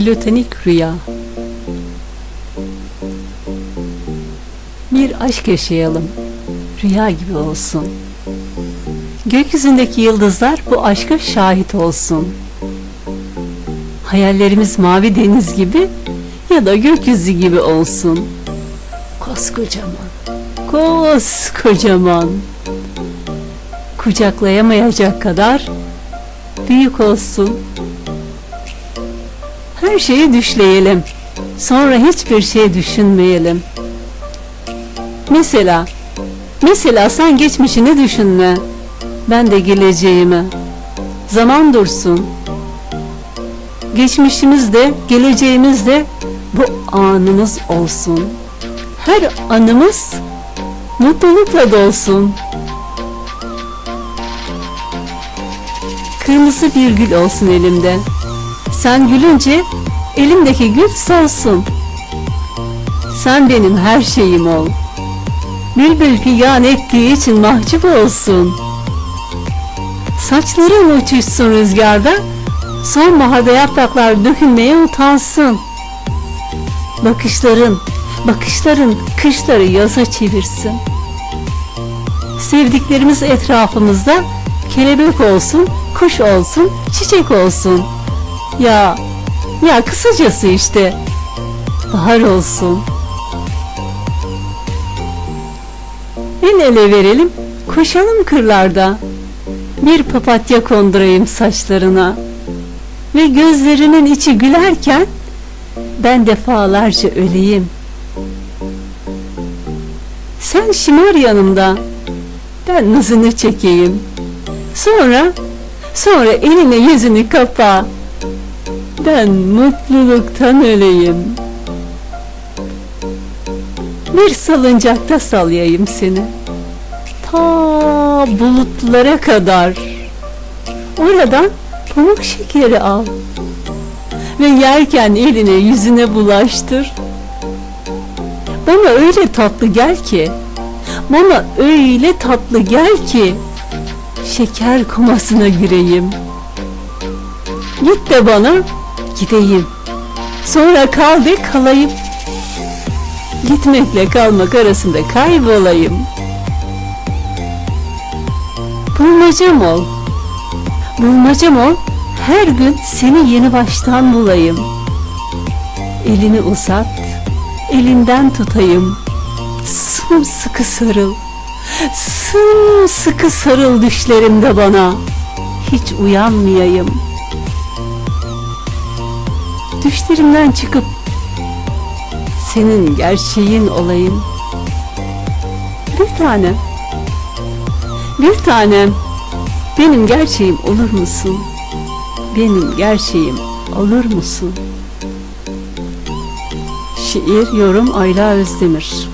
Platonik rüya. Bir aşk yaşayalım. Rüya gibi olsun. Gökyüzündeki yıldızlar bu aşka şahit olsun. Hayallerimiz mavi deniz gibi ya da gökyüzü gibi olsun. Koskocaman, koskocaman. Kucaklayamayacak kadar büyük olsun. Her şeyi düşleyelim. Sonra hiçbir şey düşünmeyelim. Mesela, mesela sen geçmişini düşünme. Ben de geleceğimi. Zaman dursun. Geçmişimiz de, geleceğimiz de bu anımız olsun. Her anımız mutlulukla dolsun. Kırmızı bir gül olsun elimde. Sen gülünce elimdeki gül solsun. Sen benim her şeyim ol. Bülbül figan ettiği için mahcup olsun. Saçların uçuşsun rüzgarda, sonbaharda yapraklar dökülmeye utansın. Bakışların, bakışların kışları yaza çevirsin. Sevdiklerimiz etrafımızda kelebek olsun, kuş olsun, çiçek olsun. Ya, ya kısacası işte bahar olsun. El ele verelim, koşalım kırlarda. Bir papatya kondurayım saçlarına. Ve gözlerinin içi gülerken ben defalarca öleyim. Sen şımar yanımda, ben nazını çekeyim. Sonra, sonra eline yüzünü kapa. Ben mutluluktan öleyim. Bir salıncakta sallayayım seni. Ta bulutlara kadar. Oradan pamuk şekeri al. Ve yerken eline yüzüne bulaştır. Bana öyle tatlı gel ki, bana öyle tatlı gel ki, şeker komasına gireyim. Git de bana gideyim. Sonra kal de kalayım. Gitmekle kalmak arasında kaybolayım. Bulmacam ol. Bulmacam ol. Her gün seni yeni baştan bulayım. Elini uzat. Elinden tutayım. Sımsıkı sarıl. Sımsıkı sarıl düşlerimde bana. Hiç uyanmayayım. Düşlerimden çıkıp senin gerçeğin olayım. Bir tanem. Bir tanem. Benim gerçeğim olur musun? Benim gerçeğim olur musun? Şiir, yorum Ayla Özdemir